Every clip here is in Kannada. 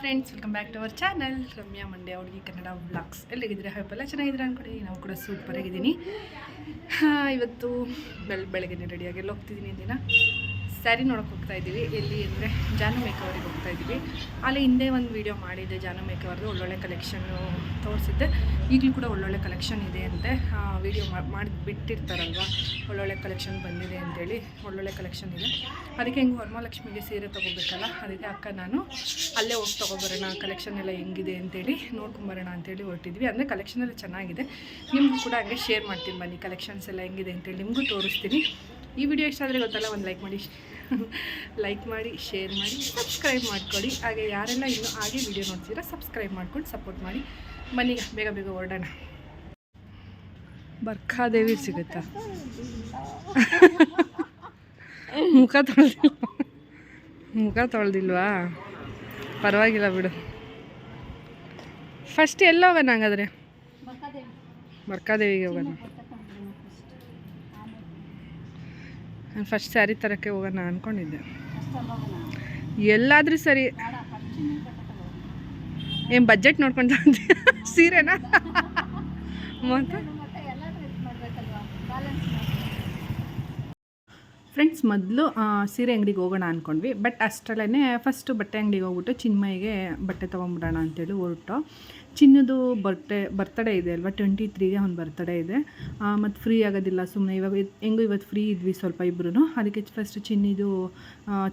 Friends welcome back to our channel Ramya Mandya ಅವ್ರಿಗೆ ಕನ್ನಡ ಬ್ಲಾಗ್ಸ್ ಎಲ್ಲಿಗಿದ್ರೆ ಎಲ್ಲ ಚೆನ್ನಾಗಿದ್ರೆ ಅನ್ಕೊಡಿ ನಾವು ಕೂಡ ಸೂಪರ್ ಆಗಿದ್ದೀನಿ. ಇವತ್ತು ಬೆಳ ಬೆಳಗ್ಗೆ ರೆಡಿಯಾಗಿ ಹೋಗ್ತಿದ್ದೀನಿ ದಿನ. ಸ್ಯಾರಿ ನೋಡೋಕೆ ಹೋಗ್ತಾ ಇದ್ದೀವಿ. ಎಲ್ಲಿ ಅಂದರೆ ಜಾನು ಮೇಕವರಿಗೆ ಹೋಗ್ತಾ ಇದ್ದೀವಿ. ಅಲ್ಲಿ ಹಿಂದೆ ಒಂದು ವೀಡಿಯೋ ಮಾಡಿದ್ದೆ ಜಾನು ಮೇಕವರ್ದು ಒಳ್ಳೊಳ್ಳೆ ಕಲೆಕ್ಷನ್ನು ತೋರಿಸಿದ್ದೆ. ಈಗಲೂ ಕೂಡ ಒಳ್ಳೊಳ್ಳೆ ಕಲೆಕ್ಷನ್ ಇದೆ ಅಂತೆ ವೀಡಿಯೋ ಮಾಡಿ ಬಿಟ್ಟಿರ್ತಾರಲ್ವ? ಒಳ್ಳೊಳ್ಳೆ ಕಲೆಕ್ಷನ್ ಬಂದಿದೆ ಅಂತೇಳಿ, ಒಳ್ಳೊಳ್ಳೆ ಕಲೆಕ್ಷನ್ ಇದೆ. ಅದಕ್ಕೆ ಹೆಂಗೆ ವರಮಹಾಲಕ್ಷ್ಮಿಗೆ ಸೀರೆ ತೊಗೋಬೇಕಲ್ಲ, ಅದಕ್ಕೆ ಅಕ್ಕ ನಾನು ಅಲ್ಲೇ ಹೋಗಿ ತೊಗೊಬರೋಣ ಕಲೆಕ್ಷನ್ ಎಲ್ಲ ಹೆಂಗಿದೆ ಅಂತೇಳಿ ನೋಡ್ಕೊಂಬರೋಣ ಅಂತೇಳಿ ಹೊರಟಿದ್ವಿ. ಅಂದರೆ ಕಲೆಕ್ಷನ್ ಎಲ್ಲ ಚೆನ್ನಾಗಿದೆ. ನಿಮ್ಗೂ ಕೂಡ ಹಂಗೆ ಶೇರ್ ಮಾಡ್ತೀನಿ ಬನ್ನಿ ಕಲೆಕ್ಷನ್ಸ್ ಎಲ್ಲ ಹೆಂಗಿದೆ ಅಂತೇಳಿ ನಿಮಗೂ ತೋರಿಸ್ತೀನಿ. ಈ ವಿಡಿಯೋ ಇಷ್ಟ ಆದರೆ ಗೊತ್ತಲ್ಲ ಒಂದು ಲೈಕ್ ಮಾಡಿ. ಲೈಕ್ ಮಾಡಿ ಶೇರ್ ಮಾಡಿ ಸಬ್ಸ್ಕ್ರೈಬ್ ಮಾಡ್ಕೊಳ್ಳಿ. ಹಾಗೆ ಯಾರೆಲ್ಲ ಇನ್ನೂ ಹಾಗೆ ವಿಡಿಯೋ ನೋಡ್ತೀರಾ ಸಬ್ಸ್ಕ್ರೈಬ್ ಮಾಡ್ಕೊಂಡು ಸಪೋರ್ಟ್ ಮಾಡಿ. ಬನ್ನಿ ಬೇಗ ಬೇಗ ಹೊರಡೋಣ. ಬರ್ಖಾದೇವಿ ಸಿಗುತ್ತಾ? ಮುಖ ತೊಳೆದಿಲ್ವಾ? ಮುಖ ತೊಳೆದಿಲ್ವಾ? ಪರವಾಗಿಲ್ಲ ಬಿಡು. ಫಸ್ಟ್ ಎಲ್ಲ ಹೋಗೋಣ ಹಂಗಾದ್ರೆ ಬರ್ಕಾದೇವಿಗೆ ಹೋಗೋಣ. ನಾನು ಫಸ್ಟ್ ಸ್ಯಾರಿ ತರಕ್ಕೆ ಹೋಗೋಣ ಅಂದ್ಕೊಂಡಿದ್ದೆ ಎಲ್ಲಾದರೂ ಸರಿ. ಏನು ಬಜೆಟ್ ನೋಡ್ಕೊಂಡು ಸೀರೆನಾ? ಮತ್ತು? ಫ್ರೆಂಡ್ಸ್ ಮೊದಲು ಸೀರೆ ಅಂಗಡಿಗೆ ಹೋಗೋಣ ಅಂದ್ಕೊಂಡ್ವಿ ಬಟ್ ಅಷ್ಟರಲ್ಲೇ ಫಸ್ಟು ಬಟ್ಟೆ ಅಂಗಡಿಗೆ ಹೋಗ್ಬಿಟ್ಟು ಚಿನ್ಮಯಿಗೆ ಬಟ್ಟೆ ತೊಗೊಂಬಿಡೋಣ ಅಂತೇಳಿ ಹೊರಟು. ಚಿನ್ನದು ಬರ್ತೆ ಬರ್ತಡೇ ಇದೆ ಅಲ್ವಾ? ಟ್ವೆಂಟಿ ತ್ರೀಗೆ ಅವ್ನು ಬರ್ತಡೇ ಇದೆ. ಮತ್ತು ಫ್ರೀ ಆಗೋದಿಲ್ಲ ಸುಮ್ಮನೆ ಇವಾಗ ಹೆಂಗೋ ಇವತ್ತು ಫ್ರೀ ಇದ್ವಿ ಸ್ವಲ್ಪ ಇಬ್ಬರು ಅದಕ್ಕೆ ಫಸ್ಟ್ ಚಿನ್ನಿದು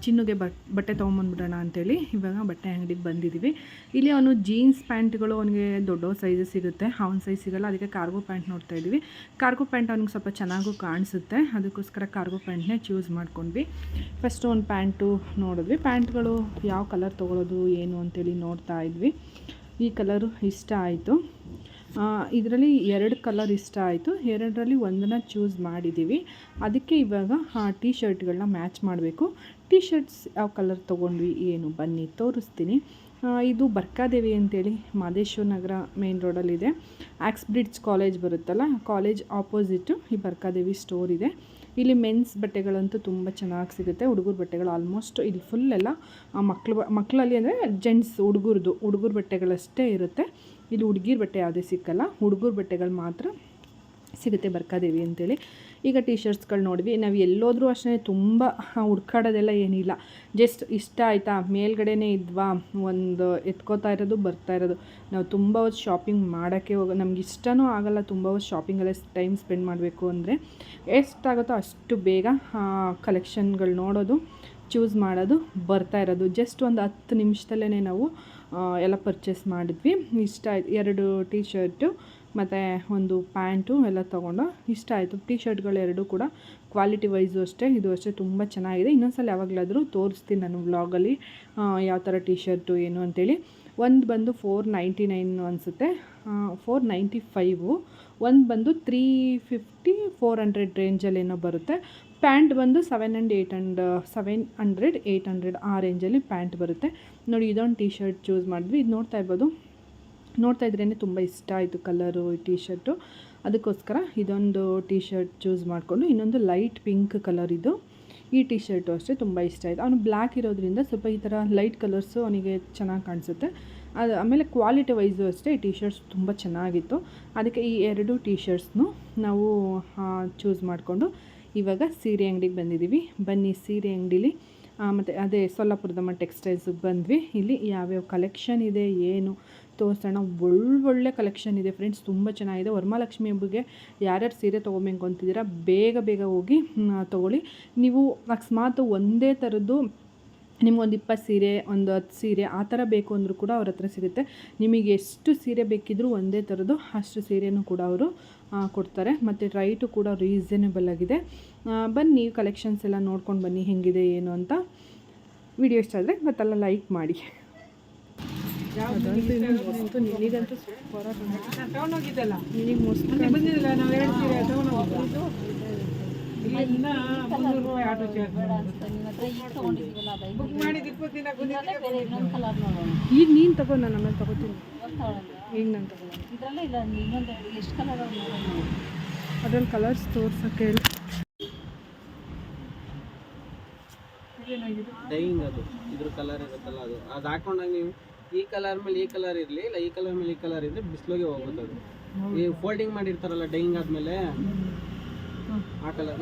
ಚಿನ್ನಗೆ ಚಿನ್ನುಗೆ ಬಟ್, ಬಟ್ಟೆ ತೊಗೊಂಬಂದ್ಬಿಡೋಣ ಅಂತೇಳಿ ಇವಾಗ ಬಟ್ಟೆ ಅಂಗಡಿಗೆ ಬಂದಿದ್ದೀವಿ ಇಲ್ಲಿ ಅವನು ಜೀನ್ಸ್ ಪ್ಯಾಂಟ್ಗಳು ಅವನಿಗೆ ದೊಡ್ಡ ಸೈಜ್ ಸಿಗುತ್ತೆ. ಅವ್ನ ಸೈಜ್ ಸಿಗಲ್ಲ, ಅದಕ್ಕೆ ಕಾರ್ಗೋ ಪ್ಯಾಂಟ್ ನೋಡ್ತಾ ಇದ್ದೀವಿ ಕಾರ್ಗೋ ಪ್ಯಾಂಟ್ ಅವ್ನಿಗೆ ಸ್ವಲ್ಪ ಚೆನ್ನಾಗೂ ಕಾಣಿಸುತ್ತೆ. ಅದಕ್ಕೋಸ್ಕರ ಕಾರ್ಗೋ ಪ್ಯಾಂಟ್ನೇ ಚೂಸ್ ಮಾಡ್ಕೊಂಡ್ವಿ. ಫಸ್ಟ್ ಒಂದು ಪ್ಯಾಂಟು ನೋಡಿದ್ವಿ. ಪ್ಯಾಂಟ್ಗಳು ಯಾವ ಕಲರ್ ತೊಗೊಳೋದು, ಏನು ಅಂತೇಳಿ ನೋಡ್ತಾ ಇದ್ವಿ. ಈ ಕಲರು ಇಷ್ಟ ಆಯಿತು. ಇದರಲ್ಲಿ ಎರಡು ಕಲರ್ ಇಷ್ಟ ಆಯಿತು. ಎರಡರಲ್ಲಿ ಒಂದನ್ನು ಚೂಸ್ ಮಾಡಿದ್ದೀವಿ ಅದಕ್ಕೆ ಇವಾಗ ಆ ಟೀ ಶರ್ಟ್ಗಳನ್ನ ಮ್ಯಾಚ್ ಮಾಡಬೇಕು. ಟೀ ಶರ್ಟ್ಸ್ ಯಾವ ಕಲರ್ ತೊಗೊಂಡ್ವಿ, ಏನು? ಬನ್ನಿ, ತೋರಿಸ್ತೀನಿ. ಇದು ಬರ್ಕಾದೇವಿ ಅಂತೇಳಿ ಮಾದೇಶ್ವರ ನಗರ ಮೇನ್ ರೋಡಲ್ಲಿದೆ ಆಕ್ಸ್ ಬ್ರಿಡ್ಜ್ ಕಾಲೇಜ್ ಬರುತ್ತಲ್ಲ ಕಾಲೇಜ್ ಆಪೋಸಿಟ್ಟು ಈ ಬರ್ಕಾದೇವಿ ಸ್ಟೋರ್ ಇದೆ. ಇಲ್ಲಿ ಮೆನ್ಸ್ ಬಟ್ಟೆಗಳಂತೂ ತುಂಬ ಚೆನ್ನಾಗಿ ಸಿಗುತ್ತೆ. ಹುಡುಗರ ಬಟ್ಟೆಗಳು ಆಲ್ಮೋಸ್ಟ್ ಇಲ್ಲಿ ಫುಲ್ ಎಲ್ಲ ಮಕ್ಳು ಮಕ್ಕಳಲ್ಲಿ ಅಂದರೆ ಜೆಂಟ್ಸ್ ಹುಡುಗರದು, ಹುಡುಗರ ಬಟ್ಟೆಗಳಷ್ಟೇ ಇರುತ್ತೆ. ಇಲ್ಲಿ ಹುಡುಗಿರ ಬಟ್ಟೆ ಯಾವುದೇ ಸಿಕ್ಕಲ್ಲ, ಹುಡುಗರ ಬಟ್ಟೆಗಳು ಮಾತ್ರ ಸಿಗುತ್ತೆ ಬರ್ಕಾದೇವಿ ಅಂತೇಳಿ. ಈಗ ಟೀ ಶರ್ಟ್ಸ್ಗಳು ನೋಡಿದ್ವಿ. ನಾವು ಎಲ್ಲೋದ್ರೂ ಅಷ್ಟೇ ತುಂಬ ಹುಡ್ಕಾಡೋದೆಲ್ಲ ಏನಿಲ್ಲ. ಜಸ್ಟ್ ಇಷ್ಟ ಆಯಿತಾ? ಮೇಲ್ಗಡೆನೇ ಇದ್ವಾ? ಒಂದು ಎತ್ಕೋತಾ ಇರೋದು, ಬರ್ತಾ ಇರೋದು. ನಾವು ತುಂಬ ಹೊತ್ತು ಶಾಪಿಂಗ್ ಮಾಡೋಕ್ಕೆ ಹೋಗೋ, ನಮ್ಗೆ ಇಷ್ಟನೂ ಆಗೋಲ್ಲ ತುಂಬ ಹೊತ್ತು ಶಾಪಿಂಗಲ್ಲೇ ಟೈಮ್ ಸ್ಪೆಂಡ್ ಮಾಡಬೇಕು ಅಂದರೆ. ಎಷ್ಟಾಗುತ್ತೋ ಅಷ್ಟು ಬೇಗ ಕಲೆಕ್ಷನ್ಗಳು ನೋಡೋದು ಚೂಸ್ ಮಾಡೋದು, ಬರ್ತಾ ಇರೋದು. ಜಸ್ಟ್ ಒಂದು ಹತ್ತು ನಿಮಿಷದಲ್ಲೇ ನಾವು ಎಲ್ಲ ಪರ್ಚೇಸ್ ಮಾಡಿದ್ವಿ. ಇಷ್ಟ ಆಯ್ತು. ಎರಡು ಟೀ ಶರ್ಟು ಮತ್ತು ಒಂದು ಪ್ಯಾಂಟು ಎಲ್ಲ ತೊಗೊಂಡು ಇಷ್ಟ ಆಯಿತು. ಟೀ ಶರ್ಟ್ಗಳು ಎರಡು ಕೂಡ ಕ್ವಾಲಿಟಿ ವೈಸು ಅಷ್ಟೇ, ಇದು ಅಷ್ಟೇ ತುಂಬ ಚೆನ್ನಾಗಿದೆ. ಇನ್ನೊಂದ್ಸಲ ಯಾವಾಗಲಾದರೂ ತೋರಿಸ್ತೀನಿ ನಾನು ವ್ಲಾಗಲ್ಲಿ ಯಾವ ಥರ ಟೀ ಶರ್ಟು ಏನು ಅಂತೇಳಿ. ಒಂದು ಬಂದು ಫೋರ್ ನೈಂಟಿ ನೈನ್ ಅನಿಸುತ್ತೆ ಫೋರ್ ನೈಂಟಿ ಫೈವು ಒಂದು ಬಂದು ತ್ರೀ ಫಿಫ್ಟಿ ಫೋರ್ ಹಂಡ್ರೆಡ್ ರೇಂಜಲ್ಲಿ ಏನೋ ಬರುತ್ತೆ. ಪ್ಯಾಂಟ್ ಬಂದು seven and eight and seven hundred eight hundred ಆ ರೇಂಜಲ್ಲಿ ಪ್ಯಾಂಟ್ ಬರುತ್ತೆ. ನೋಡಿ, ಇದೊಂದು ಟೀ ಶರ್ಟ್ ಚೂಸ್ ಮಾಡಿದ್ವಿ. ಇದು ನೋಡ್ತಾ ಇರ್ಬೋದು. ನೋಡ್ತಾ ಇದ್ರೇ ತುಂಬ ಇಷ್ಟ ಆಯಿತು ಕಲರು ಟೀ ಶರ್ಟು ಅದಕ್ಕೋಸ್ಕರ ಇದೊಂದು ಟೀ ಶರ್ಟ್ ಚೂಸ್ ಮಾಡಿಕೊಂಡು ಇನ್ನೊಂದು ಲೈಟ್ ಪಿಂಕ್ ಕಲರ್ ಇದು. ಈ ಟೀ ಶರ್ಟು ಅಷ್ಟೇ ತುಂಬ ಇಷ್ಟ ಆಯಿತು. ಅವನು ಬ್ಲ್ಯಾಕ್ ಇರೋದ್ರಿಂದ ಸ್ವಲ್ಪ ಈ ಥರ ಲೈಟ್ ಕಲರ್ಸು ಅವನಿಗೆ ಚೆನ್ನಾಗಿ ಕಾಣಿಸುತ್ತೆ. ಅದು ಆಮೇಲೆ ಕ್ವಾಲಿಟಿ ವೈಸು ಅಷ್ಟೇ ಈ ಟೀ ಶರ್ಟ್ಸ್ ತುಂಬ ಚೆನ್ನಾಗಿತ್ತು. ಅದಕ್ಕೆ ಈ ಎರಡು ಟೀ ಶರ್ಟ್ಸ್ನು ನಾವು ಚೂಸ್ ಮಾಡಿಕೊಂಡು ಇವಾಗ ಸೀರೆ ಅಂಗಡಿಗೆ ಬಂದಿದ್ದೀವಿ ಬನ್ನಿ ಸೀರೆ ಅಂಗಡೀಲಿ. ಮತ್ತು ಅದೇ ಸೊಲ್ಲಾಪುರದಮ್ಮ ಟೆಕ್ಸ್ಟೈಲ್ಸಿಗೆ ಬಂದ್ವಿ. ಇಲ್ಲಿ ಯಾವ್ಯಾವ ಕಲೆಕ್ಷನ್ ಇದೆ, ಏನು? ತೋರಿಸೋಣ ಒಳ್ಳೊಳ್ಳೆ ಕಲೆಕ್ಷನ್ ಇದೆ ಫ್ರೆಂಡ್ಸ್ ತುಂಬ ಚೆನ್ನಾಗಿದೆ. ವರ್ಮಾಲಕ್ಷ್ಮಿ ಹಬ್ಬಗೆ ಯಾರ್ಯಾರು ಸೀರೆ ತೊಗೊಬೇಕು ಅಂತಿದ್ದೀರಾ, ಬೇಗ ಬೇಗ ಹೋಗಿ ತೊಗೊಳ್ಳಿ. ನೀವು ಅಕಸ್ಮಾತ್ ಒಂದೇ ಥರದ್ದು ನಿಮ್ಗೊಂದು ಇಪ್ಪತ್ತು ಸೀರೆ, ಒಂದು ಹತ್ತು ಸೀರೆ ಆ ಥರ ಬೇಕು ಅಂದರೂ ಕೂಡ ಅವ್ರ ಹತ್ರ ಸಿಗುತ್ತೆ. ನಿಮಗೆ ಎಷ್ಟು ಸೀರೆ ಬೇಕಿದ್ರೂ ಒಂದೇ ಥರದ್ದು ಅಷ್ಟು ಸೀರೆನೂ ಕೂಡ ಅವರು ಕೊಡ್ತಾರೆ. ಮತ್ತು ರೈಟು ಕೂಡ ರೀಸನೇಬಲ್ ಆಗಿದೆ. ಬನ್ನಿ ಕಲೆಕ್ಷನ್ಸ್ ಎಲ್ಲ ನೋಡ್ಕೊಂಡು ಬನ್ನಿ ಹೆಂಗಿದೆ, ಏನು ಅಂತ. ವಿಡಿಯೋ ಇಷ್ಟ ಆದರೆ ಮತ್ತೆಲ್ಲ ಲೈಕ್ ಮಾಡಿ. ಅದಂತೂ ಇನ್ನೂ ಮಸ್ತು ನಿನಗಂತೂ ಸೂಪರ್ ತಗೊಂಡೋಗಿದ್ದಲ್ಲ ನಿನಗೆ ಮಸ್ತ್ ಬಂದಿದ್ದಿಲ್ಲ ನಾವು ಎರಡು ಸೀರೆ ತಗೊಂಡೋಗಿದ್ದು ಇಲ್ಲಿಂದ ಮುನ್ನೂರು ರೂಪಾಯಿ ಆಟೋ ಚಾರ್ಜ್ ಬುಕ್ ಮಾಡಿದ್ದು ಇಪ್ಪತ್ತು ದಿನ ಬಂದಿದ್ದೀವಿ ಈಗ ನೀನು ತಗೋ ನಾನು ಆಮೇಲೆ ತಗೋತೀನಿ. ಈಗ ನಾನು ತಗೋ ಇದರಲ್ಲೇ ಇಲ್ಲ ಇನ್ನೊಂದು ಎಷ್ಟು ಕಲರ್ ನೋಡೋಣ. ಅದ್ರಲ್ಲಿ ಕಲರ್ಸ್ ತೋರ್ಸೋಕ್ಕೆ ಹೇಳಿ. ಡೈಯಿಂಗ್ ಅದು. ಇದ್ರ ಕಲರ್ ಇರುತ್ತಲ್ಲ ಅದು. ಅದು ಹಾಕೊಂಡಾಗ ನೀವು ಈ ಕಲರ್ ಮೇಲೆ ಈ ಕಲರ್ ಇರಲಿ ಇಲ್ಲ ಈ ಕಲರ್ ಮೇಲೆ ಈ ಕಲರ್ ಇದ್ರೆ ಬಿಸಿಲಿಗೆ ಹೋಗುತ್ತೆ ಅದು. ಈ ಫೋಲ್ಡಿಂಗ್ ಮಾಡಿರ್ತಾರಲ್ಲ ಡೈಯಿಂಗ್ ಆದಮೇಲೆ? ಆ ಕಲರ್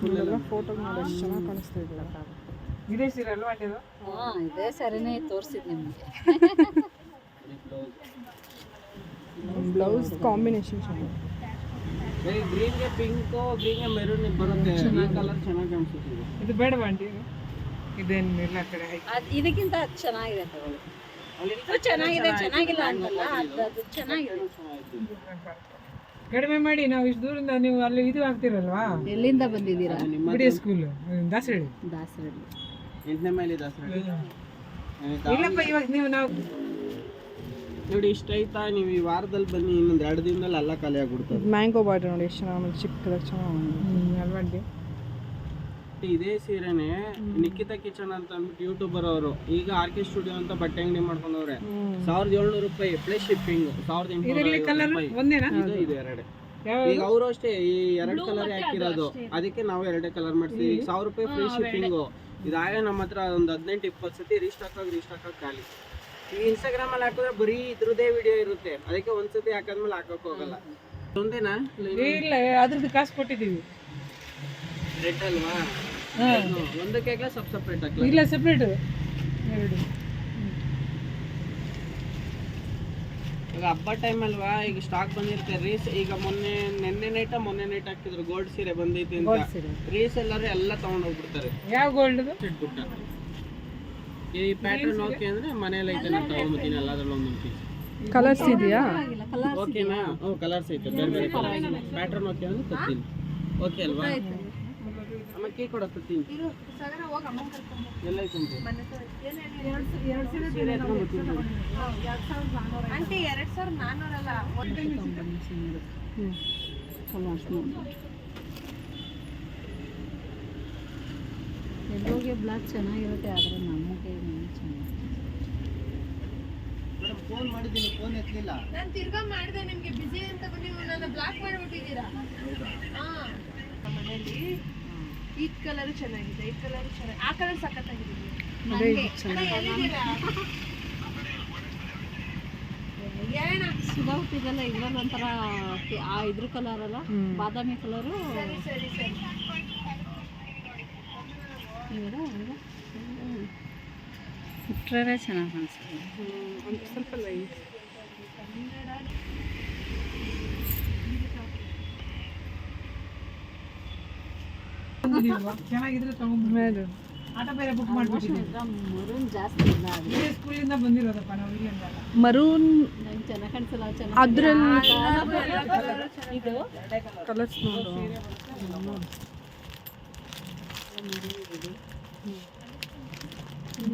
ಫುಲ್ ಎಲ್ಲ. ಫೋಟೋ ನೋಡಿ ಎಷ್ಟು ಚೆನ್ನಾಗಿ ಕಾಣಿಸ್ತಾ ಇದೆ. ಇದೇ ಸೀರೆ ಅಲ್ವಾ ಇದು ಹಾ ಇದೇ ಸರಿನೇ ತೋರಿಸಿದ್ ನಿಮಗೆ. ಬ್ಲೌಸ್ ಕಾಂಬಿನೇಷನ್ ಚೆನ್ನಾಗಿದೆ ಗ್ರೀನ್ಗೆ ಪಿಂಕ್ ಗ್ರೀನ್ಗೆ ಮೆರೂನ್ ಬರುತ್ತೆ. ಈ ಕಲರ್ ಚೆನ್ನಾಗಿ ಕಾಣಿಸುತ್ತೆ. ಇದು. ಬೇಡ ಬೇಡವಾ ಆಂಟಿ ಇದು? ಇದೇನು ಎಲ್ಲ ಕಡೆ. ಇದಕ್ಕಿಂತ ಅದು ಚೆನ್ನಾಗಿದೆ ಇದು ಚೆನ್ನಾಗಿದೆ ಚೆನ್ನಾಗಿಲ್ಲ ಅಂತಲ್ಲ ಅದು ಚೆನ್ನಾಗಿದೆ. ಕಡಿಮೆ ಮಾಡಿ ನಾವು ಇಷ್ಟು ದೂರದಿಂದ ನೀವು ಅಲ್ಲಿ ಇದು ಆಗ್ತಿರಲ್ವಾ? ಎಲ್ಲಿಂದ ಬಂದಿದ್ದೀರಾ? ಬಿಡಿ ಸ್ಕೂಲ್ ದಾಸರಳ್ಳಿ. ದಾಸರಳ್ಳಿ. ಎಂಟನೇ ಮೇಲೆ ದಾಸರಳ್ಳಿ. ಇಲ್ಲಪ್ಪ ಇವಾಗ ನೀವು ನಾವು ನೋಡಿ ಇಷ್ಟ ಆಯ್ತಾ? ನೀವು ಈ ವಾರದಲ್ಲಿ ಬನ್ನಿ ಇನ್ನೊಂದು ಎರಡು ದಿನದಲ್ಲಿ ಎಲ್ಲ ಖಾಲಿ ಆಗ್ಬಿಡ್ತದೆ. ಮ್ಯಾಂಗೋ ಬಾರ್ಡರ್ ನೋಡಿ ಎಷ್ಟು ಚೆನ್ನಾಗಿ ಚಿಕ್ಕದಾಗ ಚೆನ್ನಾಗಿ ಅಲ್ವಾ ಆಂಟಿ ಇದೇ ಸೀರೆನೆ ನಿಖಿತ ಕಿಚನ್ ಅಂತ ಅಂದ್ಬಿಟ್ಟು ಯೂಟ್ಯೂಬರ್ ಅವರು ಈಗ ಆರ್ ಕೆ ಸ್ಟುಡಿಯೋ ಅಂತ ಬಟ್ಟೆ ಅಂಗಡಿ ಮಾಡ್ಕೊಂಡವ್ರೆ. ಸಾವಿರದ ಏಳ್ನೂರು ರೂಪಾಯಿ ಪ್ಲಸ್ ಶಿಪ್ಪಿಂಗ್ ಸಾವಿರದ ಎಂಟುನೂರು ಇದು ಎರಡೇ. ಈಗ ಅವರು ಅಷ್ಟೇ ಈ ಎರಡು ಕಲರ್ ಹಾಕಿರೋದು. ಅದಕ್ಕೆ ನಾವು ಎರಡೇ ಕಲರ್ ಮಾಡ್ತೀವಿ. ಸಾವಿರ ರೂಪಾಯಿ ಫ್ರೀ ಶಿಪ್ಪಿಂಗು ಇದಾಗ ನಮ್ಮ ಹತ್ರ ಒಂದು ಹದಿನೆಂಟು ಇಪ್ಪತ್ತು ಸತಿ ರೀಸ್ಟಾಕ್ ಆಗಿ ರೀಸ್ಟಾಕ್ ಆಗಿ ಖಾಲಿ. ಈ ಇನ್ಸ್ಟಾಗ್ರಾಮ್ ಅಲ್ಲಿ ಹಾಕಿದ್ರೆ ಬರೀ ಇದ್ರದೇ ವಿಡಿಯೋ ಇರುತ್ತೆ. ಅದಕ್ಕೆ ಒಂದ್ಸತಿ ಹಾಕಾದ್ಮೇಲೆ ಹಾಕಕ್ ಹೋಗಲ್ಲ. ಒಂದೇನಾ ಇಲ್ಲ ಅದ್ರದ್ದು ಕಾಸು ಕೊಟ್ಟಿದ್ದೀವಿ. ರೆಡ್ ಅಲ್ವಾ? ಹ್ಮ್. ಒಂದಕ್ಕೆ ಸಬ್ ಸಪ್ರೇಟ್ ಇಲ್ಲ ಸಪ್ರೇಟ್ ಎರಡು. ಈಗ ಹಬ್ಬ ಟೈಮ್ ಅಲ್ವಾ ಈಗ ಸ್ಟಾಕ್ ಬಂದಿರುತ್ತೆ ರೀಸ್ ಈಗ ಮೊನ್ನೆ ನೆನ್ನೆ ನೈಟ ಮೊನ್ನೆ ನೈಟ್ ಹಾಕಿದ್ರು ಗೋಲ್ಡ್ ಸೀರೆ ಬಂದೈತಿ ಅಂತ. ಸೀರೆ. ರೀಸ್ ಎಲ್ಲರೂ ಎಲ್ಲ ತಗೊಂಡ್ ಹೋಗ್ಬಿಡ್ತಾರೆ. ಯಾವ ಗೋಲ್ಡ್ದು ಇಟ್ಬಿಟ್ಟ ಈ ಪ್ಯಾಟರ್ನ್ ಓಕೆ ಅಂದ್ರೆ ಮನೇಲಿ ಐತೆ ನಾನು ತಗೊಂಡ್ಬಿಡ್ತೀನಿ ಎಲ್ಲಾದ್ರಲ್ಲೂ ಒಂದೊಂದು ಪೀಸ್ ಕಲರ್ಸ್ ಇದೆಯಾ? ಓಕೆನಾ ಹ್ಞೂ ಕಲರ್ಸ್ ಐತೆ ಬೇರೆ ಬೇರೆ ಕಲರ್ಸ್ ಪ್ಯಾಟರ್ನ್ ಓಕೆ ಅಂದ್ರೆ ತರ್ತೀನಿ ಓಕೆ ಅಲ್ವಾ? ಆಮೇಲೆ ಕೇಕ್ ಕೊಡ ತತ್ತೀನಿ ಎಲ್ಲ ಬರ್ತೀನಿ. ಎಲ್ಲೋಗೆ ಬ್ಲಾಕ್ ಚೆನ್ನಾಗಿರುತ್ತೆ ಆದರೆ ನಮಗೆ ಚೆನ್ನಾಗಿ ಮೇಡಮ್ ಫೋನ್ ಮಾಡಿದ್ದೀನಿ ಫೋನ್ ಎತ್ತಲಿಲ್ಲ ನಾನು ತಿರ್ಗಾ ಮಾಡಿದೆ ನಿಮ್ಗೆ ಬಿಸಿ ಅಂತ ಬಂದು ನನ್ನ ಬ್ಲಾಕ್ ಮಾಡಿಬಿಟ್ಟಿದ್ದೀರಾ? ಹಾ. ಮನೇಲಿ ಈ ಕಲರ್ ಚೆನ್ನಾಗಿದೆ ಈ ಕಲರ್ ಚೆನ್ನಾಗಿ ಆ ಕಲರ್ ಸಖತ್ತಾಗಿದೆ. ಸುಧಾ ಇದ್ರಲ್ಲಿ ಒಂಥರ ಕೆ- ಆ ಇದ್ರ ಕಲರ್ ಅಲ್ಲ ಬಾದಾಮಿ ಕಲರು ಸರಿ ಸರಿ ಸರಿ. ಇಟ್ಟರೆ ಚೆನ್ನಾಗಿ ಕಾಣಿಸ್ತದೆ ಸ್ವಲ್ಪ ಲೈಟ್ ಚೆನ್ನಾಗಿದ್ರೆ ಆಟೋ ಬೇರೆ ಬುಕ್ ಮಾಡ್ಬಿಟ್ಟಿದ್ದೀನಿ. ಮರೂನ್ ಜಾಸ್ತಿ ಇಲ್ಲ ಅದು. ಇದೇ ಸ್ಕೂಲಿಂದ ಬಂದಿರೋದಪ್ಪ ನಾವು ಇಲ್ಲಿಂದ ಮರೂನ್ ಅದ್ರಲ್ಲಿ ಇದು ಕಲರ್ಸ್ ನೋಡು.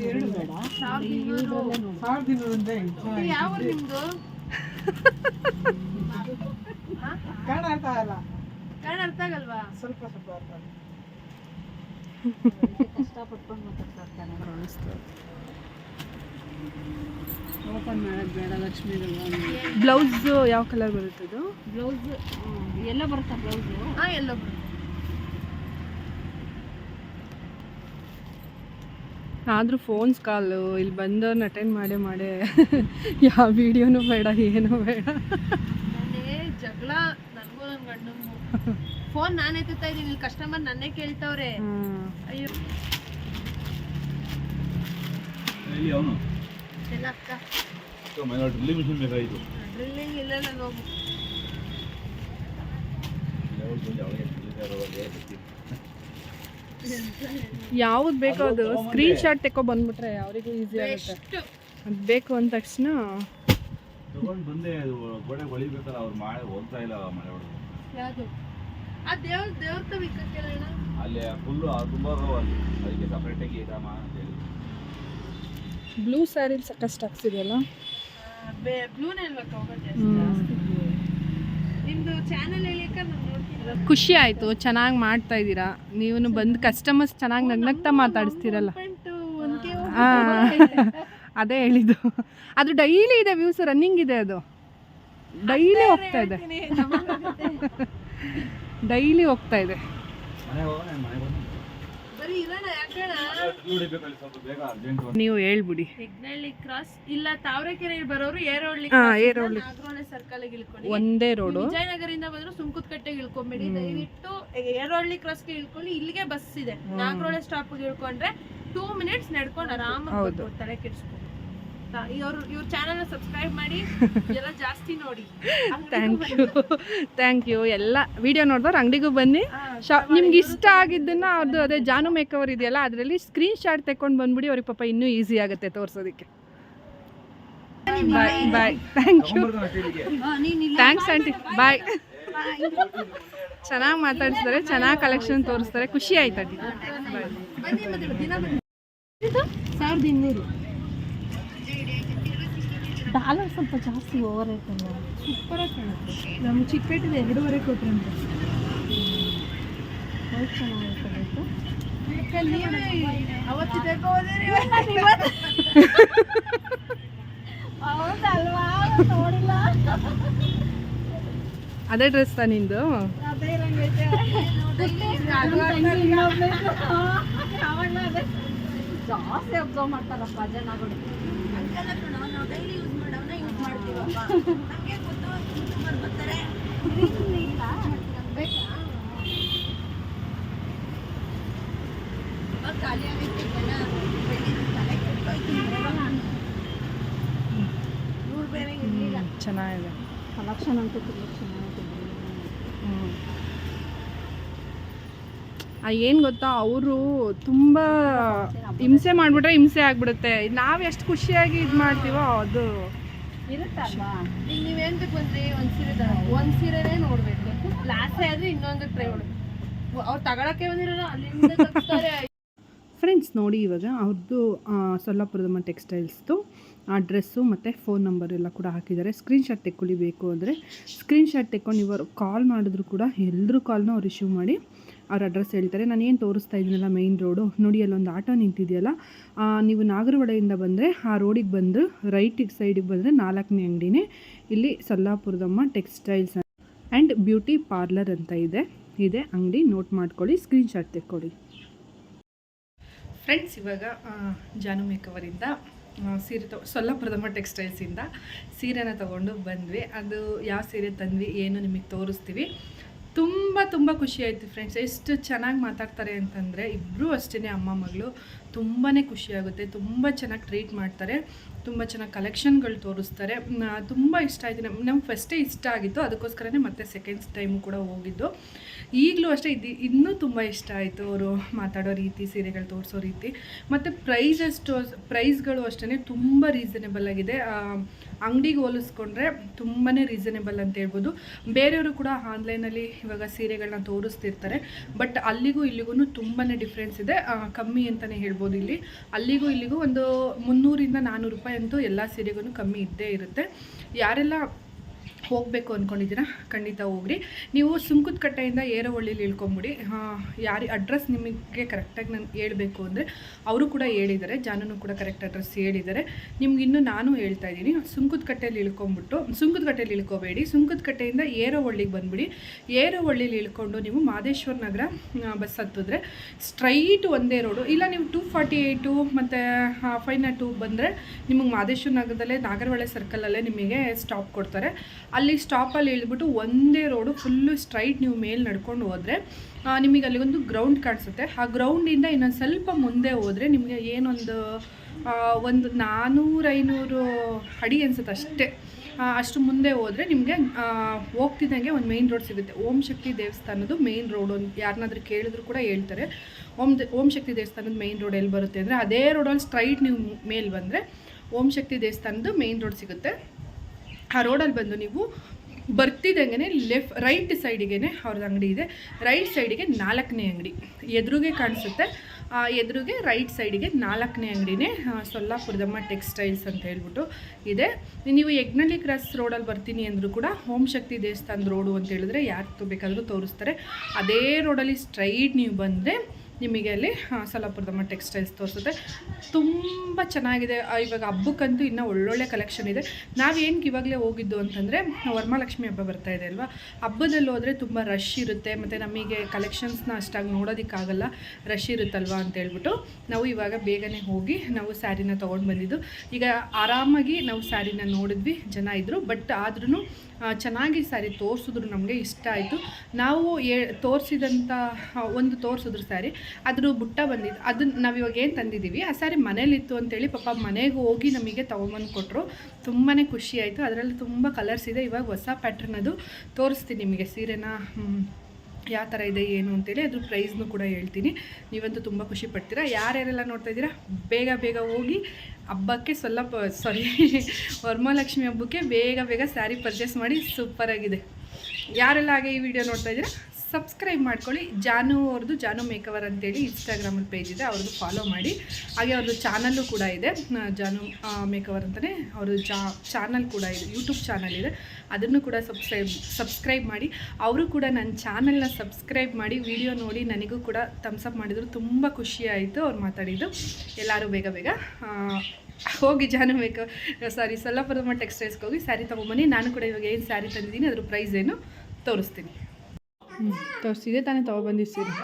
ಎರಡು ಬೇಡ. ಸಾವಿರದ ಇನ್ನೂರು. ಅಂತ ಹೇಳಿ ಯಾವ ನಿಮ್ದು? ಅರ್ಥ ಆಗಲ್ಲ. ಕನ್ನಡ ಅರ್ಥ ಆಗಲ್ವಾ? ಸ್ವಲ್ಪ ಸ್ವಲ್ಪ ಅರ್ಥ. ಕಷ್ಟಪಟ್ಕೊಂಡು ಮಾತಾಡ್ತಾರೆ ಓಪನ್ ಮಾಡೋದು ಬೇಡ ಲಕ್ಷ್ಮೀ ಬ್ಲೌಸ್ ಯಾವ ಕಲರ್ ಬರುತ್ತೆ ಅದು ಬ್ಲೌಸ್ ಎಲ್ಲ ಬರುತ್ತಾ ಬ್ಲೌಸು? ಹಾ ಬರುತ್ತೆ. ಆದರೂ ಫೋನ್ಸ್ ಕಾಲು ಇಲ್ಲಿ ಬಂದವ್ರನ್ನ ಅಟೆಂಡ್ ಮಾಡೇ ಮಾಡೇ ಯಾವ ವಿಡಿಯೋನೂ ಬೇಡ ಏನೂ ಬೇಡ. ಜಗಳ ನನಗೂ ನನ್ನ ಗಂಡಂಗೂ ಫೋನ್ ನಾನು ಎತ್ತುತ್ತಾ ಇದ್ದೀನಿ ಇಲ್ಲಿ ಕಸ್ಟಮರ್ ನನ್ನೇ ಕೇಳ್ತವ್ರೆ. ಅಯ್ಯೋ. ಎಲ್ಲಿ ಅವನು? ಎಲ್ಲ ಅಕ್ಕ. ಮನೆ ಡ್ರಿಲ್ಲಿಂಗ್ ಮಿಷಿನ್ ಬೇಕಾಗಿತ್ತು. ಡ್ರಿಲ್ಲಿಂಗ್ ಇಲ್ಲ ನಾನು ಹೋಗು. ಯಾವ್ದು ಬೇಕೋ ಅದು ಸ್ಕ್ರೀನ್ ಶಾಟ್ ತೆಕ್ಕೋ ಬಂದ್ಬಿಟ್ರೆ ಅವರಿಗೂ ಈಸಿ ಆಗುತ್ತೆ. ಅದ್ ಬೇಕು ಅಂದ ತಕ್ಷಣ. ತಗೊಂಡ್ ಬಂದೆ ಅದು ಗೋಡೆ ಹೊಳಿಬೇಕಲ್ಲ ಅವ್ರು ಮಾಡಿ ಹೋಗ್ತಾ ಇಲ್ಲ ಮನೆ ಒಳಗೆ. ಯಾವುದು? ಆ ದೇವ್ರ ದೇವ್ರ ತವಿಕ ಕೇಳೋಣ. ಅಲ್ಲಿ ಫುಲ್ಲು ತುಂಬ ಅದಾವ ಅಲ್ಲಿ. ಅದಕ್ಕೆ ಸಪ್ರೇಟಾಗಿ ಇರಮ್ಮ ಅಂತ ಹೇಳಿ. ಬ್ಲೂ ಸ್ಯಾರಿ ಸಾಕಷ್ಟು ಹಾಕ್ಸಿದೆಯಲ್ಲ? ಬ್ಲೂನೇ ಅಲ್ವಾ ನಿಮ್ದು ಚಾನಲ್ ಹೇಳಿಕ ಖುಷಿ ಆಯಿತು ಚೆನ್ನಾಗಿ ಮಾಡ್ತಾ ಇದ್ದೀರಾ? ನೀವು ಬಂದು ಕಸ್ಟಮರ್ಸ್ ಚೆನ್ನಾಗಿ ನಗ್ನಗ್ತಾ ಮಾತಾಡಿಸ್ತೀರಲ್ಲ. ಅದೇ ಹೇಳಿದ್ದು. ಅದು ಡೈಲಿ ಇದೆ ವ್ಯೂಸ್ ರನ್ನಿಂಗ್ ಇದೆ ಅದು. ಡೈಲಿ ಹೋಗ್ತಾ ಇದೆ. ಡೈಲಿ ಹೋಗ್ತಾ ಇದೆ. ಮನೆ ಹೋಗ ನಾನು ಮನೆಗೆ ಬಂದು ಬರೀ ಇರೋಣ ಯಾಕಣ ಹೊಡಿಬೇಕಲ್ಲಿ ಸ್ವಲ್ಪ ಬೇಗ ಅರ್ಜೆಂಟ್ ನೀವು ಹೇಳ್ಬಿಡಿ. ಹೆಗ್ನಳ್ಳಿ ಕ್ರಾಸ್ ಇಲ್ಲ ತಾವರೆಕೆರೆ ಬರೋರು ಏರೋಳ್ಳಿ ಏರೋಳ್ಳಿ. ಸರ್ಕಲ್ ಇಳ್ಕೊಳ್ಳಿ. ಒಂದೇ ರೋಡ್ ವಿಜಯನಗರಿಂದ ಬಂದ್ರು ಬಂದ್ರು ಸುಂಕುತ್ಕಟ್ಟೆಗೆ ಇಳ್ಕೊಂಬಿಡಿ. ದಯವಿಟ್ಟು ಏರೋಳ್ಳಿ ಕ್ರಾಸ್ಗೆ ಇಳ್ಕೊಳ್ಳಿ ಇಲ್ಲಿಗೆ ಬಸ್ ಇದೆ. ನಾಗರೋಳೆ ಸ್ಟಾಪ್ ಇಳ್ಕೊಂಡ್ರೆ ಟೂ ಮಿನಿಟ್ಸ್ ನಡ್ಕೊಂಡು ಆರಾಮಾಗಿ ತಲೆ ಕೆಡಿಸ್ಕೊಂಡು ಇವ್ರ ಇವ್ರ ಚಾನಲ್ ಸಬ್ಸ್ಕ್ರೈಬ್ ಮಾಡಿ ಎಲ್ಲ ಜಾಸ್ತಿ ನೋಡಿ. ಥ್ಯಾಂಕ್ ಯು ಥ್ಯಾಂಕ್ ಯು ಎಲ್ಲ ವಿಡಿಯೋ ನೋಡಿದವ್ರು ಅಂಗಡಿಗೂ ಬನ್ನಿ. ಶಾ ನಿಮ್ಗೆ ಇಷ್ಟ ಆಗಿದ್ದನ್ನ ಅವ್ರದ್ದು ಅದೇ ಜಾನು ಮೇಕವರ್ ಇದೆಯಲ್ಲ ಅದರಲ್ಲಿ ಸ್ಕ್ರೀನ್ ಶಾಟ್ ತೆಕ್ಕೊಂಡು ಬಂದ್ಬಿಡಿ ಅವ್ರಿಗೆ ಪಾಪ ಇನ್ನೂ ಈಸಿ ಆಗುತ್ತೆ ತೋರಿಸೋದಕ್ಕೆ. Bye bye thank you thanks aunty bye ಚೆನ್ನಾಗಿ ಮಾತಾಡಿಸ್ತಾರೆ ಚೆನ್ನಾಗಿ ಕಲೆಕ್ಷನ್ ತೋರಿಸ್ತಾರೆ. ಖುಷಿ ಆಯ್ತು ಆಂಟಿ. ಬಾಯ್ ಸಾವಿರದ ಇನ್ನೂರು. ಡಾಲರ್ ಸ್ವಲ್ಪ ಜಾಸ್ತಿ ಓವರ್ ಐತಲ್ಲ ಸೂಪರಾಗಿ ಕಾಣುತ್ತೆ ನಮ್ಮ ಚಿಕ್ಕಪೇಟೆ ಎರಡೂವರೆ ಹೋಗಿ ಹೌದಲ್ವಾ? ನೋಡಿಲ್ಲ. ಅದೇ ಡ್ರೆಸ್ ನಿಂದು? ಜಾಸ್ತಿ ಅಬ್ಸರ್ವ್ ಮಾಡ್ತಾರಪ್ಪ ಜನಗಳು ಚೆನ್ನಾಗಿದೆ. ಕಲೆಕ್ಷನ್ ಅಂತೂ ತುಂಬ ಚೆನ್ನಾಗಿದೆ. ಏನು ಗೊತ್ತಾ? ಅವರು ತುಂಬ ಹಿಂಸೆ ಮಾಡಿಬಿಟ್ರೆ ಹಿಂಸೆ ಆಗ್ಬಿಡುತ್ತೆ. ನಾವು ಎಷ್ಟು ಖುಷಿಯಾಗಿ ಇದು ಮಾಡ್ತೀವೋ ಅದು. ಇರುತ್ತಲ್ವಾ? ಈಗ ನೀವೇಂತಕ್ಕೆ ಬಂದ್ರಿ? ಒಂದ್ ಸೀರೆ ಒಂದ್ ಸೀರೆನೇ ನೋಡ್ಬೇಕು. ಲಾಸ್ಟ್ ಆದ್ರೆ ಇನ್ನೊಂದು ಟ್ರೈ ಮಾಡ್ಬೇಕು ಅವ್ರು ತಗೊಳಕ್ಕೆ ಬಂದಿರಲ್ಲ ಅಲ್ಲಿಂದ. ಫ್ರೆಂಡ್ಸ್ ನೋಡಿ ಇವಾಗ ಅವ್ರದ್ದು ಸೊಲ್ಲಾಪುರದಮ್ಮ ಟೆಕ್ಸ್ಟೈಲ್ಸ್ದು ಅಡ್ರೆಸ್ಸು ಮತ್ತು ಫೋನ್ ನಂಬರ್ ಎಲ್ಲ ಕೂಡ ಹಾಕಿದ್ದಾರೆ. ಸ್ಕ್ರೀನ್ಶಾಟ್ ತೆಕ್ಕೊಳ್ಳಿ ಬೇಕು ಅಂದರೆ ಸ್ಕ್ರೀನ್ಶಾಟ್ ತೆಕ್ಕೊಂಡು ಇವರು ಕಾಲ್ ಮಾಡಿದ್ರು ಕೂಡ ಎಲ್ಲರೂ ಕಾಲ್ನ ಅವ್ರು ರಿಸೀವ್ ಮಾಡಿ. ಅವ್ರ ಅಡ್ರೆಸ್ ಹೇಳ್ತಾರೆ. ನಾನು ಏನು ತೋರಿಸ್ತಾ ಇದ್ದೀನಲ್ಲ ಮೇಯ್ನ್ ರೋಡು ನೋಡಿ, ಅಲ್ಲೊಂದು ಆಟೋ ನಿಂತಿದೆಯಲ್ಲ? ನೀವು ನಾಗರವಡೆಯಿಂದ ಬಂದರೆ, ಆ ರೋಡಿಗೆ ಬಂದು ರೈಟ್ ಸೈಡಿಗೆ ಬಂದರೆ ನಾಲ್ಕನೇ ಅಂಗಡಿನೇ. ಇಲ್ಲಿ ಸೊಲ್ಲಾಪುರದಮ್ಮ ಟೆಕ್ಸ್ಟೈಲ್ಸ್ ಆ್ಯಂಡ್ ಬ್ಯೂಟಿ ಪಾರ್ಲರ್ ಅಂತ ಇದೆ. ಇದೆ ಅಂಗಡಿ ನೋಟ್ ಮಾಡ್ಕೊಳ್ಳಿ ಸ್ಕ್ರೀನ್ಶಾಟ್ ತೆಕ್ಕೊಳ್ಳಿ. ಫ್ರೆಂಡ್ಸ್ ಇವಾಗ ಜಾನು ಮೇಕವರಿಂದ ಸೀರೆ ತೊ, ಸೊಲ್ಲಾಪುರದಮ್ಮ ಟೆಕ್ಸ್ಟೈಲ್ಸಿಂದ ಸೀರೆನ ತೊಗೊಂಡು ಬಂದ್ವಿ. ಅದು ಯಾವ ಸೀರೆ ತಂದ್ವಿ, ಏನು ನಿಮಗೆ ತೋರಿಸ್ತೀವಿ. ತುಂಬ ತುಂಬ ಖುಷಿ ಆಯಿತು ಫ್ರೆಂಡ್ಸ್ ಎಷ್ಟು ಚೆನ್ನಾಗಿ ಮಾತಾಡ್ತಾರೆ ಅಂತಂದರೆ ಇಬ್ಬರೂ ಅಷ್ಟೇ ಅಮ್ಮ, ಮಗಳು ತುಂಬಾ ಖುಷಿಯಾಗುತ್ತೆ. ತುಂಬ ಚೆನ್ನಾಗಿ ಟ್ರೀಟ್ ಮಾಡ್ತಾರೆ. ತುಂಬ ಚೆನ್ನಾಗಿ ಕಲೆಕ್ಷನ್ಗಳು ತೋರಿಸ್ತಾರೆ. ತುಂಬ ಇಷ್ಟ ಆಯಿತು. ನಮ್ಮ ನಮ್ಗೆ ಫಸ್ಟೇ ಇಷ್ಟ ಆಗಿತ್ತು. ಅದಕ್ಕೋಸ್ಕರನೇ ಮತ್ತೆ ಸೆಕೆಂಡ್ಸ್ ಟೈಮು ಕೂಡ ಹೋಗಿದ್ದು. ಈಗಲೂ ಅಷ್ಟೇ ಇದು ಇನ್ನೂ ತುಂಬ ಇಷ್ಟ ಆಯಿತು ಅವರು ಮಾತಾಡೋ ರೀತಿ, ಸೀರೆಗಳು ತೋರಿಸೋ ರೀತಿ. ಮತ್ತು ಪ್ರೈಸ್ ಅಷ್ಟು ಪ್ರೈಸ್ಗಳು ಅಷ್ಟೇ ತುಂಬ ರೀಸನೇಬಲ್ ಆಗಿದೆ. ಅಂಗಡಿಗೆ ಹೋಲಿಸ್ಕೊಂಡ್ರೆ ತುಂಬಾ ರೀಸನೇಬಲ್ ಅಂತ ಹೇಳ್ಬೋದು. ಬೇರೆಯವರು ಕೂಡ ಆನ್ಲೈನಲ್ಲಿ ಇವಾಗ ಸೀರೆಗಳನ್ನ ತೋರಿಸ್ತಿರ್ತಾರೆ. ಬಟ್ ಅಲ್ಲಿಗೂ ಇಲ್ಲಿಗೂ ತುಂಬಾ ಡಿಫ್ರೆನ್ಸ್ ಇದೆ. ಕಮ್ಮಿ ಅಂತಲೇ ಹೇಳ್ಬೋದು ಇಲ್ಲಿ. ಅಲ್ಲಿಗೂ ಇಲ್ಲಿಗೂ ಒಂದು ಮುನ್ನೂರಿಂದ ನಾನ್ನೂರು ರೂಪಾಯಿ ಅಂತೂ ಎಲ್ಲ ಸೀರೆಗೂ ಕಮ್ಮಿ ಇದ್ದೇ ಇರುತ್ತೆ. ಯಾರೆಲ್ಲ ಹೋಗಬೇಕು ಅಂದ್ಕೊಂಡಿದ್ದೀರಾ ಖಂಡಿತ ಹೋಗ್ರಿ. ನೀವು ಸುಂಕದ ಕಟ್ಟೆಯಿಂದ ಏರವಳ್ಳಿಲಿ ಇಳ್ಕೊಂಬಿಡಿ. ಯಾರಿ ಅಡ್ರೆಸ್ ನಿಮಗೆ ಕರೆಕ್ಟಾಗಿ ನಾನು ಹೇಳಬೇಕು ಅಂದರೆ ಅವರು ಕೂಡ ಹೇಳಿದ್ದಾರೆ. ಜಾನನು ಕೂಡ ಕರೆಕ್ಟ್ ಅಡ್ರೆಸ್ ಹೇಳಿದ್ದಾರೆ. ನಿಮ್ಗೆ ಇನ್ನು ನಾನು ಹೇಳ್ತಾ ಇದ್ದೀನಿ. ಸುಂಕದ ಕಟ್ಟೆಯಲ್ಲಿ ಇಳ್ಕೊಂಬಿಟ್ಟು, ಸುಂಕದ ಕಟ್ಟೆಯಲ್ಲಿ ಇಳ್ಕೋಬೇಡಿ. ಸುಂಕದ ಕಟ್ಟೆಯಿಂದ ಏರವಳ್ಳಿಗೆ ಬಂದುಬಿಡಿ. ಏರವಳ್ಳಿಲಿ ಇಳ್ಕೊಂಡು ನೀವು ಮಾದೇಶ್ವರ ನಗರ ಬಸ್ ಹತ್ತಿದ್ರೆ ಸ್ಟ್ರೈಟ್ ಒಂದೇ ರೋಡು ಇಲ್ಲ ನೀವು ಟೂ ಫಾರ್ಟಿ ಏಯ್ಟು ಮತ್ತು ಫೈವ್ ನಾಟ್ ಟೂ ಬಂದರೆ ನಿಮಗೆ ಮಾದೇಶ್ವರ ನಗರದಲ್ಲೇ, ನಾಗರಹೊಳೆ ಸರ್ಕಲಲ್ಲೇ ನಿಮಗೆ ಸ್ಟಾಪ್ ಕೊಡ್ತಾರೆ. ಅಲ್ಲಿ ಸ್ಟಾಪಲ್ಲಿ ಇಳಿದ್ಬಿಟ್ಟು ಒಂದೇ ರೋಡು ಫುಲ್ಲು ಸ್ಟ್ರೈಟ್ ನೀವು ಮೇಲೆ ನಡ್ಕೊಂಡು ಹೋದರೆ ನಿಮಗೆ ಅಲ್ಲಿಗೊಂದು ಗ್ರೌಂಡ್ ಕಾಣಿಸುತ್ತೆ. ಆ ಗ್ರೌಂಡಿಂದ ಇನ್ನೊಂದು ಸ್ವಲ್ಪ ಮುಂದೆ ಹೋದರೆ ನಿಮಗೆ ಏನೊಂದು ಒಂದು ನಾನ್ನೂರು ಐನೂರು ಅಡಿ ಅನ್ಸುತ್ತೆ ಅಷ್ಟೇ. ಅಷ್ಟು ಮುಂದೆ ಹೋದರೆ ನಿಮಗೆ ಹೋಗ್ತಿದ್ದಂಗೆ ಒಂದು ಮೇನ್ ರೋಡ್ ಸಿಗುತ್ತೆ. ಓಂ ಶಕ್ತಿ ದೇವಸ್ಥಾನದ್ದು ಮೇನ್ ರೋಡ್ ಒಂದು ಯಾರನ್ನಾದ್ರೂ ಕೇಳಿದ್ರು ಕೂಡ ಹೇಳ್ತಾರೆ. ಓಂ ಓಂ ಶಕ್ತಿ ದೇವಸ್ಥಾನದ ಮೇನ್ ರೋಡ್ ಎಲ್ಲಿ ಬರುತ್ತೆ ಅಂದರೆ, ಅದೇ ರೋಡಲ್ಲಿ ಸ್ಟ್ರೈಟ್ ನೀವು ಮೇಲೆ ಬಂದರೆ, ಓಂ ಶಕ್ತಿ ದೇವಸ್ಥಾನದ್ದು ಮೇನ್ ರೋಡ್ ಸಿಗುತ್ತೆ. ಆ ರೋಡಲ್ಲಿ ಬಂದು ನೀವು ಬರ್ತಿದ್ದಂಗೆ ಲೆಫ್ಟ್, ರೈಟ್ ಸೈಡಿಗೆ ಅವ್ರದ್ದು ಅಂಗಡಿ ಇದೆ. ರೈಟ್ ಸೈಡಿಗೆ ನಾಲ್ಕನೇ ಅಂಗಡಿ. ಎದುರುಗೆ ಕಾಣಿಸುತ್ತೆ. ಆ ಎದುರುಗೆ ರೈಟ್ ಸೈಡಿಗೆ ನಾಲ್ಕನೇ ಅಂಗಡಿನೇ ಸೊಲ್ಲಾಪುರದಮ್ಮ ಟೆಕ್ಸ್ಟೈಲ್ಸ್ ಅಂತ ಹೇಳ್ಬಿಟ್ಟು ಇದೆ. ನೀವು ಯಜ್ಞಳ್ಳಿ ಕ್ರಾಸ್ ರೋಡಲ್ಲಿ ಬರ್ತೀನಿ ಅಂದರೂ ಕೂಡ ಓಂ ಶಕ್ತಿ ದೇವಸ್ಥಾನದ ರೋಡು ಅಂತ ಹೇಳಿದ್ರೆ ಯಾರು ಬೇಕಾದರೂ ತೋರಿಸ್ತಾರೆ. ಅದೇ ರೋಡಲ್ಲಿ ಸ್ಟ್ರೈಟ್ ನೀವು ಬಂದರೆ ನಿಮಗೆ ಅಲ್ಲಿ ಸೊಲ್ಲಾಪುರದಮ್ಮ ಟೆಕ್ಸ್ಟೈಲ್ಸ್ ತೋರಿಸುತ್ತೆ. ತುಂಬ ಚೆನ್ನಾಗಿದೆ. ಇವಾಗ ಹಬ್ಬಕ್ಕಂತೂ ಇನ್ನೂ ಒಳ್ಳೊಳ್ಳೆ ಕಲೆಕ್ಷನ್ ಇದೆ. ನಾವೇನಕ್ಕೆ ಇವಾಗಲೇ ಹೋಗಿದ್ದು ಅಂತಂದರೆ, ವರಮಹಾಲಕ್ಷ್ಮಿ ಹಬ್ಬ ಬರ್ತಾ ಇದೆ ಅಲ್ವಾ? ಹಬ್ಬದಲ್ಲಿ ಹೋದರೆ ತುಂಬ ರಶ್ ಇರುತ್ತೆ. ಮತ್ತು ನಮಗೆ ಕಲೆಕ್ಷನ್ಸ್ನ ಅಷ್ಟಾಗಿ ನೋಡೋದಕ್ಕಾಗಲ್ಲ. ರಶ್ ಇರುತ್ತಲ್ವಾ ಅಂತ ಹೇಳ್ಬಿಟ್ಟು ನಾವು ಇವಾಗ ಬೇಗನೆ ಹೋಗಿ ನಾವು ಸ್ಯಾರಿನ ತೊಗೊಂಡು ಬಂದಿದ್ದು. ಈಗ ಆರಾಮಾಗಿ ನಾವು ಸ್ಯಾರಿನ ನೋಡಿದ್ವಿ ಜನ ಇದ್ದರು ಬಟ್ ಆದ್ರೂ ಚೆನ್ನಾಗಿ ಸ್ಯಾರಿ ತೋರಿಸಿದ್ರು ನಮಗೆ ಇಷ್ಟ ಆಯಿತು. ನಾವು ಏ ತೋರಿಸಿದಂಥ ಒಂದು ತೋರಿಸಿದ್ರು ಸ್ಯಾರಿ ಅದ್ರ ಬುಟ್ಟ ಬಂದಿದ್ದು ಅದನ್ನ ನಾವು ಇವಾಗ ಏನು ತಂದಿದ್ದೀವಿ ಆ ಸ್ಯಾರಿ ಮನೇಲಿತ್ತು ಅಂತೇಳಿ ಪಾಪ ಮನೆಗೆ ಹೋಗಿ ನಮಗೆ ತೊಗೊಂಬಂದು ಕೊಟ್ಟರು ತುಂಬಾ ಖುಷಿ ಆಯಿತು. ಅದರಲ್ಲಿ ತುಂಬ ಕಲರ್ಸ್ ಇದೆ. ಇವಾಗ ಹೊಸ ಪ್ಯಾಟ್ರನ್ ಅದು. ತೋರಿಸ್ತೀನಿ ನಿಮಗೆ ಸೀರೆನ ಯಾವ ಥರ ಇದೆ, ಏನು ಅಂತೇಳಿ ಅದ್ರ ಪ್ರೈಸ್ನು ಕೂಡ ಹೇಳ್ತೀನಿ. ನೀವಂತೂ ತುಂಬ ಖುಷಿ ಪಡ್ತೀರಾ. ಯಾರ್ಯಾರೆಲ್ಲ ನೋಡ್ತಾ ಇದ್ದೀರಾ, ಬೇಗ ಬೇಗ ಹೋಗಿ ಹಬ್ಬಕ್ಕೆ ಸ್ವಲ್ಪ ಸಾರಿ ವರಮಹಾಲಕ್ಷ್ಮಿ ಹಬ್ಬಕ್ಕೆ ಬೇಗ ಬೇಗ ಸ್ಯಾರಿ ಪರ್ಚೇಸ್ ಮಾಡಿ ಸೂಪರಾಗಿದೆ ಯಾರೆಲ್ಲ ಹಾಗೆ ಈ ವಿಡಿಯೋ ನೋಡ್ತಾ ಇದ್ದೀರಾ? ಸಬ್ಸ್ಕ್ರೈಬ್ ಮಾಡ್ಕೊಳ್ಳಿ. ಜಾನು ಅವ್ರದ್ದು ಜಾನು ಮೇಕವರ್ ಅಂತೇಳಿ ಇನ್ಸ್ಟಾಗ್ರಾಮಲ್ಲಿ ಪೇಜ್ ಇದೆ. ಅವ್ರದ್ದು ಫಾಲೋ ಮಾಡಿ. ಹಾಗೆ ಅವ್ರದ್ದು ಚಾನಲ್ಲು ಕೂಡ ಇದೆ. ಜಾನು ಮೇಕವರ್ ಅಂತಲೇ ಅವ್ರದ್ದು ಚಾನಲ್ ಕೂಡ ಇದೆ. ಯೂಟ್ಯೂಬ್ ಚಾನಲ್ ಇದೆ. ಅದನ್ನು ಕೂಡ ಸಬ್ಸ್ಕ್ರೈಬ್ ಸಬ್ಸ್ಕ್ರೈಬ್ ಮಾಡಿ. ಅವರು ಕೂಡ ನನ್ನ ಚಾನಲ್ನ ಸಬ್ಸ್ಕ್ರೈಬ್ ಮಾಡಿ ವಿಡಿಯೋ ನೋಡಿ ನನಗೂ ಕೂಡ ಥಮ್ಸಪ್ ಮಾಡಿದ್ರು. ತುಂಬ ಆಯಿತು ಅವ್ರು ಮಾತಾಡಿದ್ದು. ಎಲ್ಲರೂ ಬೇಗ ಬೇಗ ಹೋಗಿ ಜಾನು ಮೇಕ ಸಾರಿ ಸೊಲ್ಲಾಪುರಮ್ಮ ಟೆಕ್ಸ್ಟೈಲ್ಸ್ಗೆ ಹೋಗಿ ಸ್ಯಾರಿ ತೊಗೊಂಬನ್ನಿ. ನಾನು ಕೂಡ ಇವಾಗ ಏನು ಸ್ಯಾರಿ ತಂದಿದ್ದೀನಿ, ಅದ್ರ ಪ್ರೈಸ್ ಏನು ತೋರಿಸ್ತೀನಿ. ಹ್ಞೂ ತೋರಿಸಿದೆ ತಾನೇ ತಗೊಬಂದಿ ಸೀರೆ?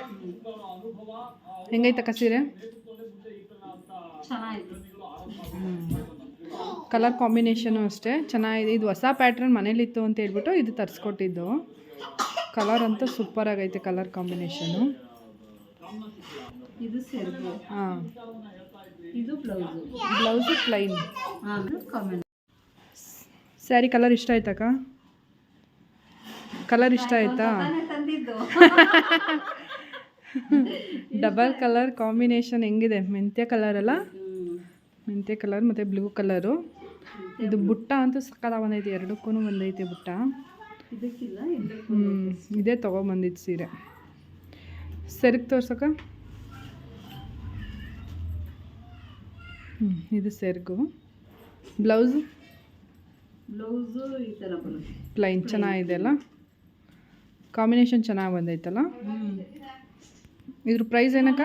ಹೆಂಗೈತಕ್ಕ ಸೀರೆ ಕಲರ್ ಕಾಂಬಿನೇಷನು ಅಷ್ಟೇ. ಚೆನ್ನಾಗಿದೆ. ಇದು ಹೊಸ ಪ್ಯಾಟ್ರನ್ ಮನೇಲಿತ್ತು ಅಂತ ಹೇಳ್ಬಿಟ್ಟು ಇದು ತರಿಸ್ಕೊಟ್ಟಿದ್ದು. ಕಲರ್ ಅಂತೂ ಸೂಪರ್ ಆಗೈತೆ ಕಲರ್ ಕಾಂಬಿನೇಷನು ಇದು ಹಾಂ. ಇದು blouse. Blouse plain sari colour ಇಷ್ಟ ಆಯ್ತಕ್ಕ ಕಲರ್ ಇಷ್ಟ ಆಯ್ತಾ? ಡಬಲ್ ಕಲರ್ ಕಾಂಬಿನೇಷನ್ ಹೆಂಗಿದೆ? ಮೆಂತ್ಯ ಕಲರ್ ಅಲ್ಲ? ಮೆಂತ್ಯ ಕಲರ್ ಮತ್ತು ಬ್ಲೂ ಕಲರು ಇದು ಬುಟ್ಟ ಅಂತೂ ಸಕ್ಕತ್ತ ಬಂದೈತೆ ಎರಡಕ್ಕೂ ಬಂದೈತೆ ಬುಟ್ಟ ಹ್ಞೂ ಇದೇ ತೊಗೊಬಂದಿದ್ದು ಸೀರೆ. ಸೆರಗ್ ತೋರ್ಸಕ ಹ್ಞೂ ಇದು ಸೆರಗು. ಬ್ಲೌಸ್? ಬ್ಲೌಸು ಈ ಥರ ಪ್ಲೈನ್ ಚೆನ್ನಾಗಿದೆ ಅಲ್ಲ? ಕಾಂಬಿನೇಷನ್ ಚೆನ್ನಾಗಿ ಬಂದೈತಲ್ಲ? ಇದ್ರ ಪ್ರೈಸ್ ಏನಕ್ಕ?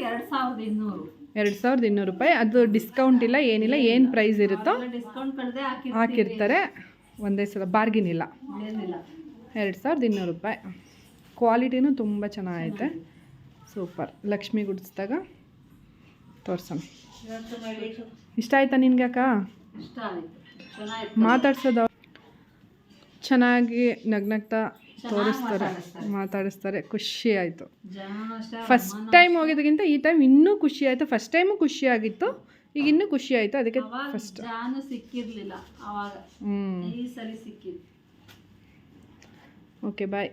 ಎರಡು ಸಾವಿರದ ಇನ್ನೂರು. ಎರಡು ಸಾವಿರದ ಇನ್ನೂರು ರೂಪಾಯಿ. ಅದು ಡಿಸ್ಕೌಂಟ್ ಇಲ್ಲ ಏನಿಲ್ಲ ಏನು ಪ್ರೈಸ್ ಇರುತ್ತೋ ಹಾಕಿರ್ತಾರೆ. ಒಂದೇ ಸಲ ಬಾರ್ಗಿನ್ ಇಲ್ಲ. ಎರಡು ಸಾವಿರದ ಇನ್ನೂರು ರೂಪಾಯಿ. ಕ್ವಾಲಿಟಿನೂ ತುಂಬ ಚೆನ್ನಾಗೈತೆ. ಸೂಪರ್ ಲಕ್ಷ್ಮಿ ಗುಡಿಸ್ದಾಗ ತೋರ್ಸೋಣ. ಇಷ್ಟ ಆಯ್ತಾ ನಿನ್ಗೆ ಅಕ್ಕ? ಮಾತಾಡ್ಸೋದು ಚೆನ್ನಾಗಿ ನಗ್ನಗ್ತಾ ತೋರಿಸ್ತಾರೆ ಮಾತಾಡಿಸ್ತಾರೆ. ಖುಷಿ ಆಯಿತು. ಫಸ್ಟ್ ಟೈಮ್ ಹೋಗಿದ್ದಕ್ಕಿಂತ ಈ ಟೈಮ್ ಇನ್ನೂ ಖುಷಿ ಆಯಿತು. ಫಸ್ಟ್ ಟೈಮು ಖುಷಿ ಆಗಿತ್ತು. ಈಗ ಇನ್ನೂ ಖುಷಿ ಆಯಿತು. ಅದಕ್ಕೆ ಫಸ್ಟ್ ಸಿಕ್ಕಿರಲಿಲ್ಲ. ಹ್ಞೂ ಓಕೆ ಬಾಯ್